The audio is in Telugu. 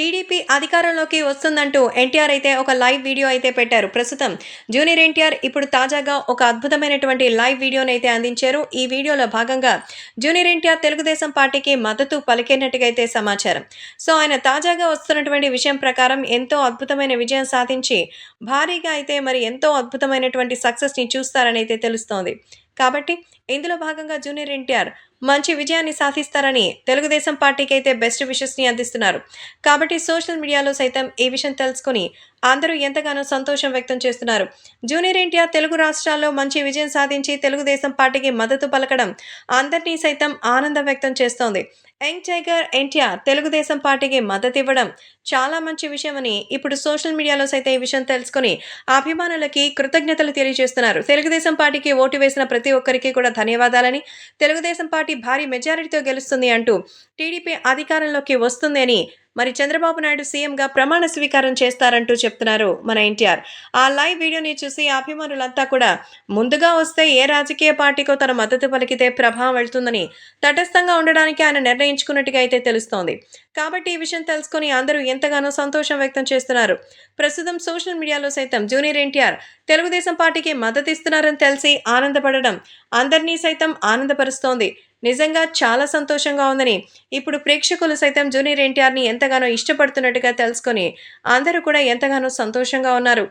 టీడీపీ అధికారంలోకి వస్తుందంటూ ఎన్టీఆర్ అయితే ఒక లైవ్ వీడియో అయితే పెట్టారు. ప్రస్తుతం జూనియర్ ఎన్టీఆర్ ఇప్పుడు తాజాగా ఒక అద్భుతమైనటువంటి లైవ్ వీడియోని అయితే అందించారు. ఈ వీడియోలో భాగంగా జూనియర్ ఎన్టీఆర్ తెలుగుదేశం పార్టీకి మద్దతు పలికినట్టుగా అయితే సమాచారం. సో ఆయన తాజాగా వస్తున్నటువంటి విషయం ప్రకారం ఎంతో అద్భుతమైన విజయం సాధించి భారీగా అయితే మరి ఎంతో అద్భుతమైనటువంటి సక్సెస్ని చూస్తారని అయితే తెలుస్తోంది. కాబట్టి ఇందులో భాగంగా జూనియర్ ఎన్టీఆర్ మంచి విజయాన్ని సాధిస్తారని తెలుగుదేశం పార్టీకి అయితే బెస్ట్ విషెస్ని అందిస్తున్నారు. కాబట్టి సోషల్ మీడియాలో సైతం ఈ విషయం తెలుసుకుని అందరూ ఎంతగానో సంతోషం వ్యక్తం చేస్తున్నారు. జూనియర్ ఎన్టీఆర్ తెలుగు రాష్ట్రాల్లో మంచి విజయం సాధించి తెలుగుదేశం పార్టీకి మద్దతు పలకడం అందరినీ సైతం ఆనందం వ్యక్తం చేస్తోంది. యంగ్ టైగర్ ఎన్టీఆర్ తెలుగుదేశం పార్టీకి మద్దతు ఇవ్వడం చాలా మంచి విషయమని ఇప్పుడు సోషల్ మీడియాలో సైతం ఈ విషయం తెలుసుకుని అభిమానులకి కృతజ్ఞతలు తెలియజేస్తున్నారు. తెలుగుదేశం పార్టీకి ఓటు వేసిన ప్రతి ఒక్కరికి కూడా ధన్యవాదాలని తెలుగుదేశం పార్టీ భారీ మెజారిటీతో గెలుస్తుంది అంటూ టీడీపీ అధికారంలోకి వస్తుంది అని మరి చంద్రబాబు నాయుడు సీఎంగా ప్రమాణ స్వీకారం చేస్తారంటూ చెప్తున్నారు మన ఎన్టీఆర్. ఆ లైవ్ వీడియోని చూసి అభిమానులంతా కూడా ముందుగా వస్తే ఏ రాజకీయ పార్టీకో తన మద్దతు పలికితే ప్రభావం వెళ్తుందని తటస్థంగా ఉండడానికి ఆయన నిర్ణయించుకున్నట్టుగా అయితే తెలుస్తోంది. కాబట్టి ఈ విషయం తెలుసుకొని అందరూ ఎంతగానో సంతోషం వ్యక్తం చేస్తున్నారు. ప్రస్తుతం సోషల్ మీడియాలో సైతం జూనియర్ ఎన్టీఆర్ తెలుగుదేశం పార్టీకి మద్దతు ఇస్తున్నారని తెలిసి ఆనందపడడం అందరినీ సైతం ఆనందపరుస్తోంది. నిజంగా చాలా సంతోషంగా ఉందని. ఇప్పుడు ప్రేక్షకులు సైతం జూనియర్ ఎన్టీఆర్ని ఎంతగానో ఇష్టపడుతున్నట్టుగా తెలుసుకొని అందరూ కూడా ఎంతగానో సంతోషంగా ఉన్నారు.